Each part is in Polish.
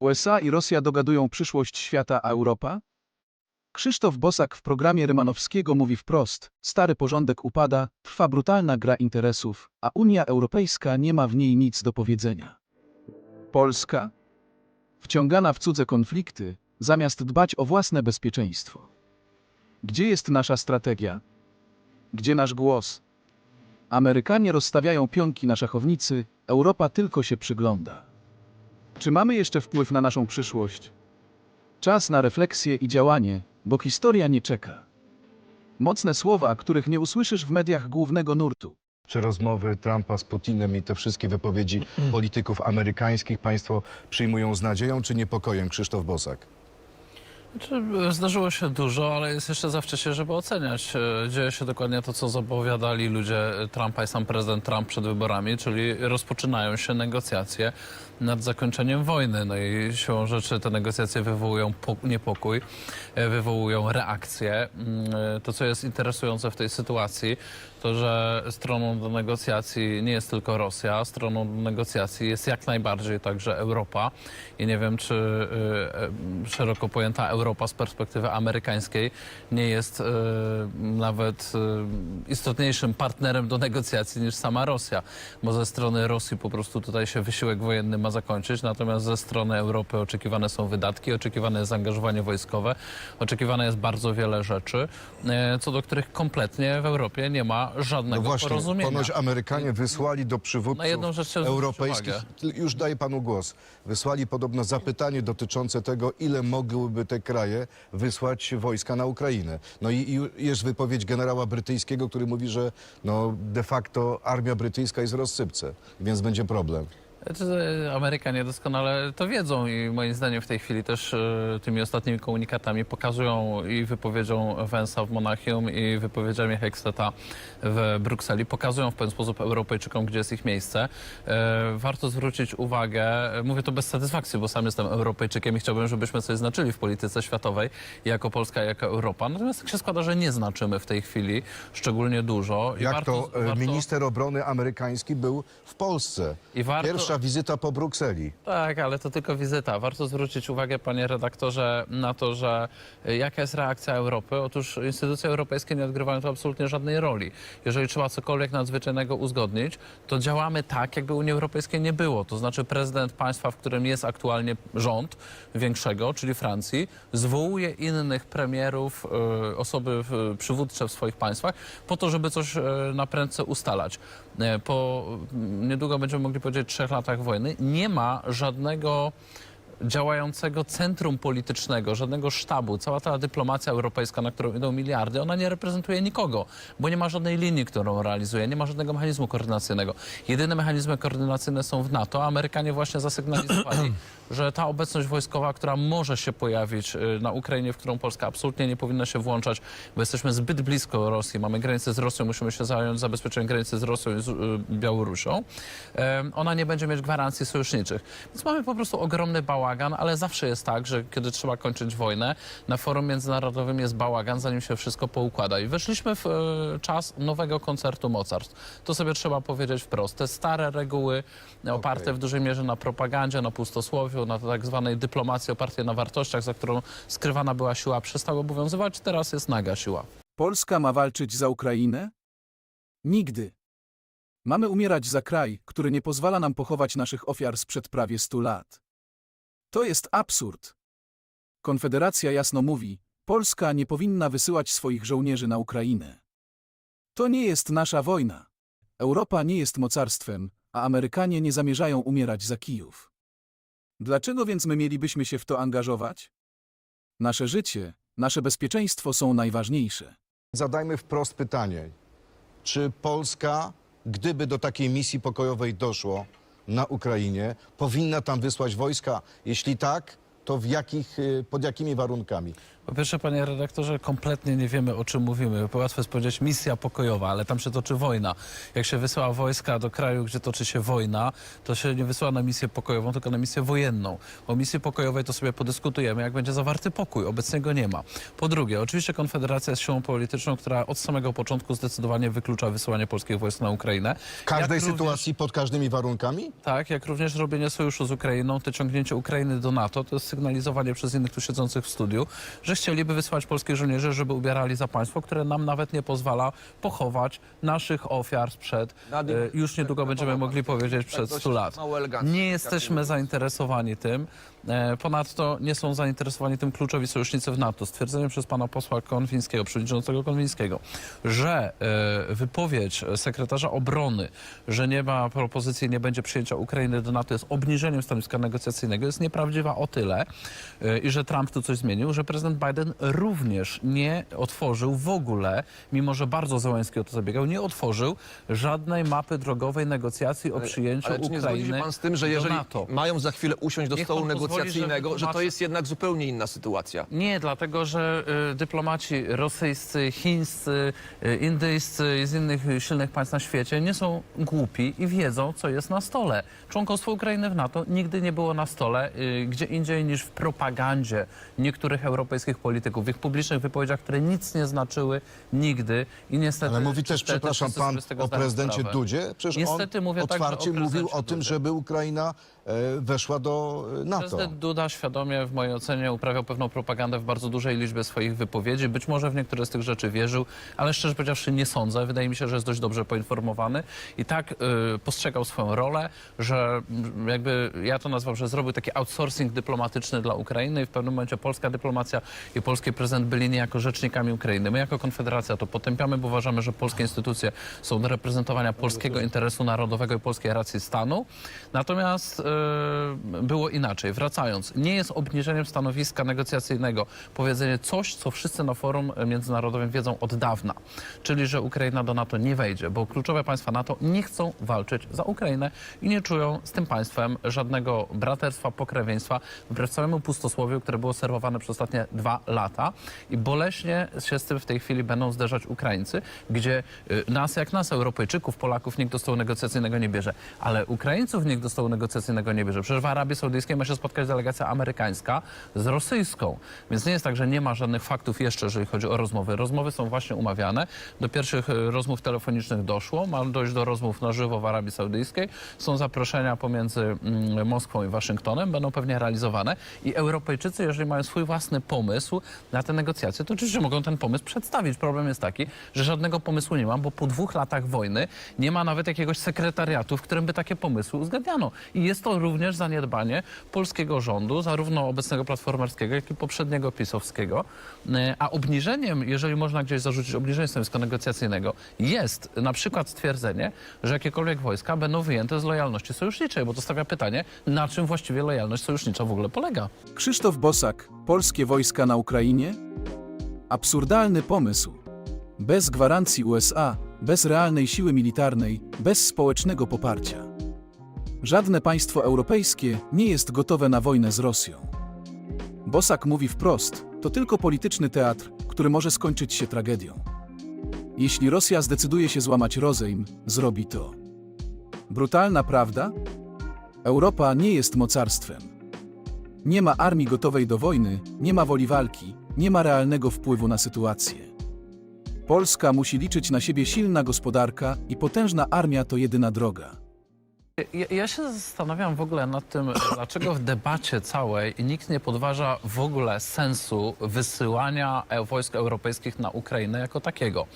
USA i Rosja dogadują przyszłość świata, a Europa? Krzysztof Bosak w programie Rymanowskiego mówi wprost: stary porządek upada, trwa brutalna gra interesów, a Unia Europejska nie ma w niej nic do powiedzenia. Polska? Wciągana w cudze konflikty, zamiast dbać o własne bezpieczeństwo. Gdzie jest nasza strategia? Gdzie nasz głos? Amerykanie rozstawiają pionki na szachownicy, Europa tylko się przygląda. Czy mamy jeszcze wpływ na naszą przyszłość? Czas na refleksję i działanie, bo historia nie czeka. Mocne słowa, których nie usłyszysz w mediach głównego nurtu. Czy rozmowy Trumpa z Putinem i te wszystkie wypowiedzi polityków amerykańskich państwo przyjmują z nadzieją czy niepokojem? Krzysztof Bosak. Znaczy, Zdarzyło się dużo, ale jest jeszcze za wcześnie, żeby oceniać. E, Dzieje się dokładnie to, co zapowiadali ludzie Trumpa i sam prezydent Trump przed wyborami, czyli rozpoczynają się negocjacje nad zakończeniem wojny. No i siłą rzeczy te negocjacje wywołują po- niepokój, e, wywołują reakcje. Mm, e, To, co jest interesujące w tej sytuacji, to, że stroną do negocjacji nie jest tylko Rosja, stroną do negocjacji jest jak najbardziej także Europa. I nie wiem, czy y, szeroko pojęta Europa z perspektywy amerykańskiej nie jest nawet istotniejszym partnerem do negocjacji niż sama Rosja, bo ze strony Rosji po prostu tutaj się wysiłek wojenny ma zakończyć, natomiast ze strony Europy oczekiwane są wydatki, oczekiwane jest zaangażowanie wojskowe, oczekiwane jest bardzo wiele rzeczy, y, co do których kompletnie w Europie nie ma No żadnego właśnie, porozumienia. ponoć Amerykanie wysłali do przywódców Na jedną rzecz trzeba zwrócić europejskich, już daję panu głos, wysłali podobno zapytanie dotyczące tego, ile mogłyby te kraje wysłać wojska na Ukrainę. No i, i jest wypowiedź generała brytyjskiego, który mówi, że no, de facto armia brytyjska jest w rozsypce, więc będzie problem. Znaczy, Amerykanie doskonale to wiedzą i moim zdaniem w tej chwili też e, tymi ostatnimi komunikatami pokazują i wypowiedzią Wensa w Monachium i wypowiedziami Hexteta w Brukseli, pokazują w pewien sposób Europejczykom, gdzie jest ich miejsce. E, Warto zwrócić uwagę, mówię to bez satysfakcji, bo sam jestem Europejczykiem i chciałbym, żebyśmy coś znaczyli w polityce światowej, jako Polska, jako Europa. Natomiast tak się składa, że nie znaczymy w tej chwili szczególnie dużo. I Jak warto- to e, warto- minister obrony amerykański był w Polsce. I warto- Pierwsza wizyta po Brukseli. Tak, ale to tylko wizyta. Warto zwrócić uwagę, panie redaktorze, na to, że y, jaka jest reakcja Europy. Otóż instytucje europejskie nie odgrywają tu absolutnie żadnej roli. Jeżeli trzeba cokolwiek nadzwyczajnego uzgodnić, to działamy tak, jakby Unii Europejskiej nie było. To znaczy prezydent państwa, w którym jest aktualnie rząd większego, czyli Francji, zwołuje innych premierów, y, osoby przywódcze w swoich państwach, po to, żeby coś y, na prędce ustalać. Y, Po niedługo będziemy mogli powiedzieć trzech latach wojny, nie ma żadnego działającego centrum politycznego, żadnego sztabu. Cała ta dyplomacja europejska, na którą idą miliardy, ona nie reprezentuje nikogo, bo nie ma żadnej linii, którą realizuje, nie ma żadnego mechanizmu koordynacyjnego. Jedyne mechanizmy koordynacyjne są w NATO. Amerykanie właśnie zasygnalizowali, że ta obecność wojskowa, która może się pojawić y, na Ukrainie, w którą Polska absolutnie nie powinna się włączać, bo jesteśmy zbyt blisko Rosji, mamy granicę z Rosją, musimy się zająć zabezpieczeniem granicy z Rosją i z y, Białorusią, ona nie będzie mieć gwarancji sojuszniczych. Więc mamy po prostu ogromny bałagan, ale zawsze jest tak, że kiedy trzeba kończyć wojnę, na forum międzynarodowym jest bałagan, zanim się wszystko poukłada. I weszliśmy w e, czas nowego koncertu mocarstw. To sobie trzeba powiedzieć wprost. Te stare reguły oparte Okej. w dużej mierze na propagandzie, na pustosłowiu, na tak zwanej dyplomacji opartej na wartościach, za którą skrywana była siła, przestały obowiązywać. Teraz jest naga siła. Polska ma walczyć za Ukrainę? Nigdy. Mamy umierać za kraj, który nie pozwala nam pochować naszych ofiar sprzed prawie stu lat. To jest absurd. Konfederacja jasno mówi, Polska nie powinna wysyłać swoich żołnierzy na Ukrainę. To nie jest nasza wojna. Europa nie jest mocarstwem, a Amerykanie nie zamierzają umierać za Kijów. Dlaczego więc my mielibyśmy się w to angażować? Nasze życie, nasze bezpieczeństwo są najważniejsze. Zadajmy wprost pytanie. Czy Polska, gdyby do takiej misji pokojowej doszło na Ukrainie, powinna tam wysłać wojska? Jeśli tak, to w jakich, y, pod jakimi warunkami? Po pierwsze, panie redaktorze, kompletnie nie wiemy, o czym mówimy. Łatwo jest powiedzieć misja pokojowa, ale tam się toczy wojna. Jak się wysyła wojska do kraju, gdzie toczy się wojna, to się nie wysyła na misję pokojową, tylko na misję wojenną. O misji pokojowej to sobie podyskutujemy, jak będzie zawarty pokój. Obecnie go nie ma. Po drugie, oczywiście Konfederacja jest siłą polityczną, która od samego początku zdecydowanie wyklucza wysyłanie polskich wojsk na Ukrainę. W każdej Jak również- sytuacji, pod każdymi warunkami? tak, jak również robienie sojuszu z Ukrainą, to ciągnięcie Ukrainy do NATO, to jest sygnalizowanie przez innych tu siedzących w studiu, że chcieliby wysłać polskich żołnierzy, żeby ubierali za państwo, które nam nawet nie pozwala pochować naszych ofiar sprzed, e, już niedługo będziemy mogli powiedzieć, przed dość 100 lat. Nie jesteśmy zainteresowani tym. E, Ponadto nie są zainteresowani tym kluczowi sojusznicy w NATO. Stwierdzenie przez pana posła Konwińskiego, przewodniczącego Konwińskiego, że e, wypowiedź sekretarza obrony, że nie ma propozycji, nie będzie przyjęcia Ukrainy do NATO jest obniżeniem stanowiska negocjacyjnego, jest nieprawdziwa o tyle e, i że Trump tu coś zmienił, że prezydent Biden również nie otworzył w ogóle, mimo że bardzo Zełański o to zabiegał, nie otworzył żadnej mapy drogowej negocjacji o przyjęciu Ale czy nie zgodzi się Ukrainy pan z tym, że do jeżeli NATO. mają za chwilę usiąść do Niech stołu pan pozwoli, negocjacyjnego, że, to jest jednak zupełnie inna sytuacja? Nie, dlatego że y, dyplomaci rosyjscy, chińscy, y, indyjscy i z innych y, silnych państw na świecie nie są głupi i wiedzą, co jest na stole. Członkostwo Ukrainy w NATO nigdy nie było na stole y, gdzie indziej niż w propagandzie niektórych europejskich polityków, w ich publicznych wypowiedziach, które nic nie znaczyły nigdy i niestety... Ale mówi też, przepraszam, pan o prezydencie. Dudzie? Przecież Niestety on mówię otwarcie o mówił o tym, Dudzie. żeby Ukraina weszła do e, NATO. Prezydent Duda świadomie, w mojej ocenie, uprawiał pewną propagandę w bardzo dużej liczbie swoich wypowiedzi. Być może w niektóre z tych rzeczy wierzył, ale szczerze powiedziawszy nie sądzę. Wydaje mi się, że jest dość dobrze poinformowany i tak y, postrzegał swoją rolę, że mm, jakby ja to nazwał, że zrobił taki outsourcing dyplomatyczny dla Ukrainy i w pewnym momencie polska dyplomacja i polski prezydent byli niejako rzecznikami Ukrainy. My jako Konfederacja to potępiamy, bo uważamy, że polskie instytucje są do reprezentowania polskiego interesu narodowego i polskiej racji stanu. Natomiast e, było inaczej. Wracając, nie jest obniżeniem stanowiska negocjacyjnego powiedzenie coś, co wszyscy na forum międzynarodowym wiedzą od dawna, czyli że Ukraina do NATO nie wejdzie, bo kluczowe państwa NATO nie chcą walczyć za Ukrainę i nie czują z tym państwem żadnego braterstwa, pokrewieństwa, wbrew całemu pustosłowiu, które było serwowane przez ostatnie dwa lata. I boleśnie się z tym w tej chwili będą zderzać Ukraińcy, gdzie y, nas, jak nas, Europejczyków, Polaków, nikt do stołu negocjacyjnego nie bierze, ale Ukraińców nikt do stołu negocjacyjnego nie bierze. Przecież w Arabii Saudyjskiej ma się spotkać delegacja amerykańska z rosyjską. Więc nie jest tak, że nie ma żadnych faktów jeszcze, jeżeli chodzi o rozmowy. Rozmowy są właśnie umawiane. Do pierwszych y, rozmów telefonicznych doszło. Ma dojść do rozmów na żywo w Arabii Saudyjskiej. Są zaproszenia pomiędzy mm, Moskwą i Waszyngtonem. Będą pewnie realizowane. I Europejczycy, jeżeli mają swój własny pomysł na te negocjacje, to oczywiście mogą ten pomysł przedstawić. Problem jest taki, że żadnego pomysłu nie ma, bo po dwóch latach wojny nie ma nawet jakiegoś sekretariatu, w którym by takie pomysły uzgadniano. I jest to również zaniedbanie polskiego rządu, zarówno obecnego platformerskiego, jak i poprzedniego pisowskiego. E, A obniżeniem, jeżeli można gdzieś zarzucić obniżenie stanowiska negocjacyjnego, jest na przykład stwierdzenie, że jakiekolwiek wojska będą wyjęte z lojalności sojuszniczej, bo to stawia pytanie, na czym właściwie lojalność sojusznicza w ogóle polega. Krzysztof Bosak, polskie wojska na Ukrainie? Absurdalny pomysł. Bez gwarancji USA, bez realnej siły militarnej, bez społecznego poparcia. Żadne państwo europejskie nie jest gotowe na wojnę z Rosją. Bosak mówi wprost: to tylko polityczny teatr, który może skończyć się tragedią. Jeśli Rosja zdecyduje się złamać rozejm, zrobi to. Brutalna prawda? Europa nie jest mocarstwem. Nie ma armii gotowej do wojny, nie ma woli walki, nie ma realnego wpływu na sytuację. Polska musi liczyć na siebie silna gospodarka i potężna armia to jedyna droga. Ja, ja się zastanawiam w ogóle nad tym, dlaczego w debacie całej nikt nie podważa w ogóle sensu wysyłania e- wojsk europejskich na Ukrainę jako takiego.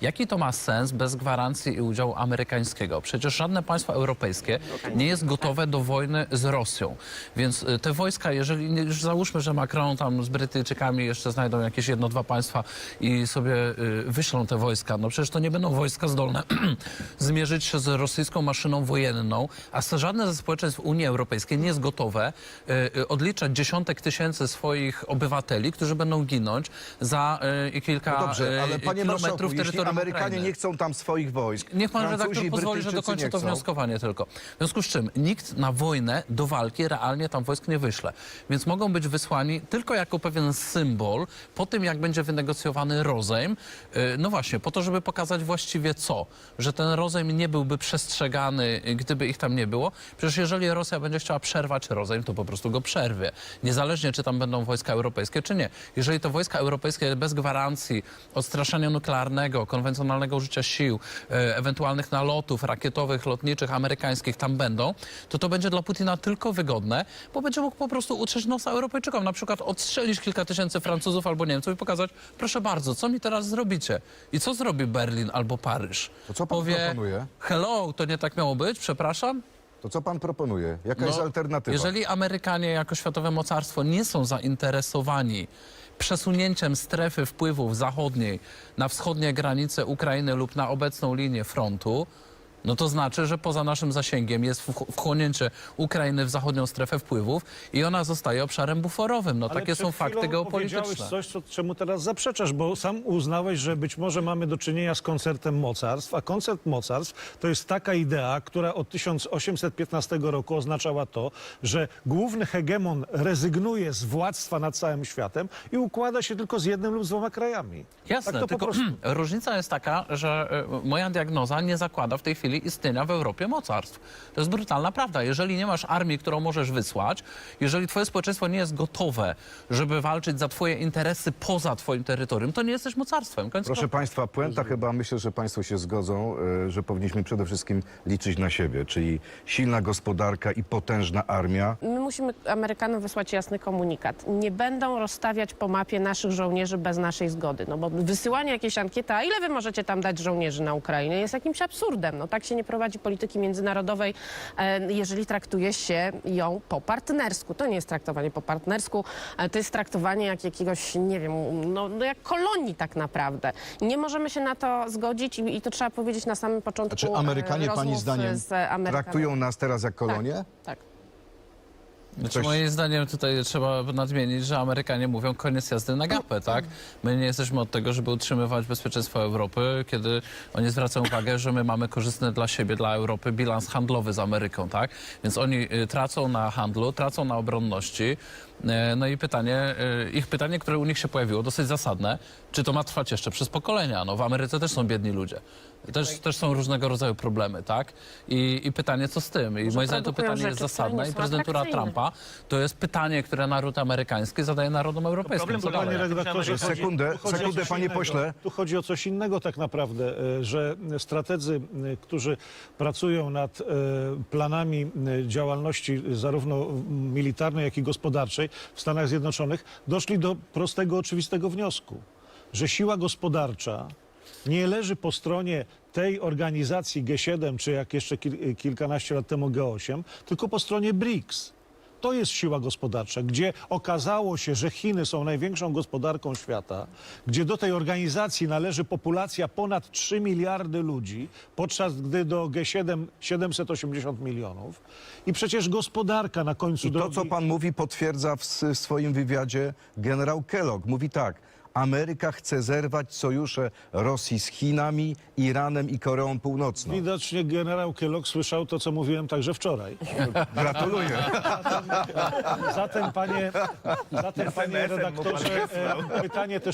Jaki to ma sens bez gwarancji i udziału amerykańskiego? Przecież żadne państwo europejskie nie jest gotowe do wojny z Rosją. Więc y, te wojska, jeżeli już załóżmy, że Macron tam z Brytyjczykami jeszcze znajdą jakieś jedno, dwa państwa i sobie y, wyślą te wojska, no przecież to nie będą wojska zdolne zmierzyć się z rosyjską maszyną wojenną, a żadne ze społeczeństw Unii Europejskiej nie jest gotowe e, e, odliczać dziesiątek tysięcy swoich obywateli, którzy będą ginąć za e, kilka No dobrze, ale panie kilometrów terytorium Amerykanie Ukrainy. nie chcą tam swoich wojsk, Niech pan Francuzi redaktor pozwoli, że dokończę to wnioskowanie tylko. W związku z czym nikt na wojnę do walki realnie tam wojsk nie wyśle. Więc mogą być wysłani tylko jako pewien symbol po tym, jak będzie wynegocjowany rozejm. No właśnie, po to, żeby pokazać właściwie co? Że ten rozejm nie byłby przestrzegany, gdyby ich tam nie było. Przecież jeżeli Rosja będzie chciała przerwać rozejm, to po prostu go przerwie. Niezależnie, czy tam będą wojska europejskie, czy nie. Jeżeli to wojska europejskie bez gwarancji odstraszania nuklearnego, konwencjonalnego użycia sił, e, ewentualnych nalotów rakietowych, lotniczych, amerykańskich tam będą, to to będzie dla Putina tylko wygodne, bo będzie mógł po prostu utrzeć nosa Europejczykom. Na przykład odstrzelić kilka tysięcy Francuzów albo Niemców i pokazać, proszę bardzo, co mi teraz zrobicie? I co zrobi Berlin albo Paryż? To co pan Powie, proponuje? hello, to nie tak miało być, przepraszam? To co pan proponuje? Jaka jest No, alternatywa? Jeżeli Amerykanie jako światowe mocarstwo nie są zainteresowani przesunięciem strefy wpływów zachodniej na wschodnie granice Ukrainy lub na obecną linię frontu, no to znaczy, że poza naszym zasięgiem jest wch- wchłonięcie Ukrainy w zachodnią strefę wpływów i ona zostaje obszarem buforowym. No Ale takie przed są fakty chwilą geopolityczne. powiedziałeś coś, co, czemu teraz zaprzeczasz, bo sam uznałeś, że być może mamy do czynienia z koncertem mocarstw, a koncert mocarstw to jest taka idea, która od 1815 roku oznaczała to, że główny hegemon rezygnuje z władztwa nad całym światem i układa się tylko z jednym lub z dwoma krajami. Jasne, tak to tylko po prostu. różnica jest taka, że e, moja diagnoza nie zakłada w tej chwili istnienia w Europie mocarstw. To jest brutalna prawda. Jeżeli nie masz armii, którą możesz wysłać, jeżeli twoje społeczeństwo nie jest gotowe, żeby walczyć za twoje interesy poza twoim terytorium, to nie jesteś mocarstwem. Koniec Proszę. Państwa, puenta chyba myślę, że Państwo się zgodzą, e, że powinniśmy przede wszystkim liczyć na siebie, czyli silna gospodarka i potężna armia. My musimy Amerykanom wysłać jasny komunikat. Nie będą rozstawiać po mapie naszych żołnierzy bez naszej zgody. No bo wysyłanie jakiejś ankiety, a ile wy możecie tam dać żołnierzy na Ukrainę, jest jakimś absurdem. No tak się nie prowadzi polityki międzynarodowej, e, jeżeli traktuje się ją po partnersku. To nie jest traktowanie po partnersku, e, to jest traktowanie jak jakiegoś, nie wiem, no, no jak kolonii tak naprawdę. Nie możemy się na to zgodzić i, i to trzeba powiedzieć na samym początku Czy e, Amerykanie, Pani zdaniem, traktują nas teraz jak kolonię? Tak, tak. Znaczy, Coś- moim zdaniem tutaj trzeba nadmienić, że Amerykanie mówią koniec jazdy na gapę, tak? My nie jesteśmy od tego, żeby utrzymywać bezpieczeństwo Europy, kiedy oni zwracają uwagę, że my mamy korzystny dla siebie, dla Europy bilans handlowy z Ameryką, tak? Więc oni y, tracą na handlu, tracą na obronności. E, No i pytanie, y, ich pytanie, które u nich się pojawiło, dosyć zasadne, czy to ma trwać jeszcze przez pokolenia? No w Ameryce też są biedni ludzie. Też, też są różnego rodzaju problemy, tak? I, I pytanie, co z tym? I moim zdaniem to pytanie jest zasadne i prezydentura atrakcyjne. Trumpa to jest pytanie, które naród amerykański zadaje narodom europejskim. problem? Panie redaktorze, Sekundę, tu chodzi o sekundę, coś panie innego. pośle. Tu chodzi o coś innego tak naprawdę, e, że strategzy, e, którzy pracują nad e, planami e, działalności zarówno militarnej, jak i gospodarczej w Stanach Zjednoczonych, doszli do prostego, oczywistego wniosku, że siła gospodarcza nie leży po stronie tej organizacji G7, czy jak jeszcze kil, kilkanaście lat temu G8, tylko po stronie BRICS. To jest siła gospodarcza, gdzie okazało się, że Chiny są największą gospodarką świata, gdzie do tej organizacji należy populacja ponad 3 miliardy ludzi, podczas gdy do G7 780 milionów. I przecież gospodarka na końcu I to, drogi... co pan mówi, potwierdza w swoim wywiadzie generał Kellogg. Mówi tak. Ameryka chce zerwać sojusze Rosji z Chinami, Iranem i Koreą Północną. Widocznie generał Kellogg słyszał to, co mówiłem także wczoraj. Gratuluję. Zatem, panie, zatem, panie redaktorze, e, pytanie też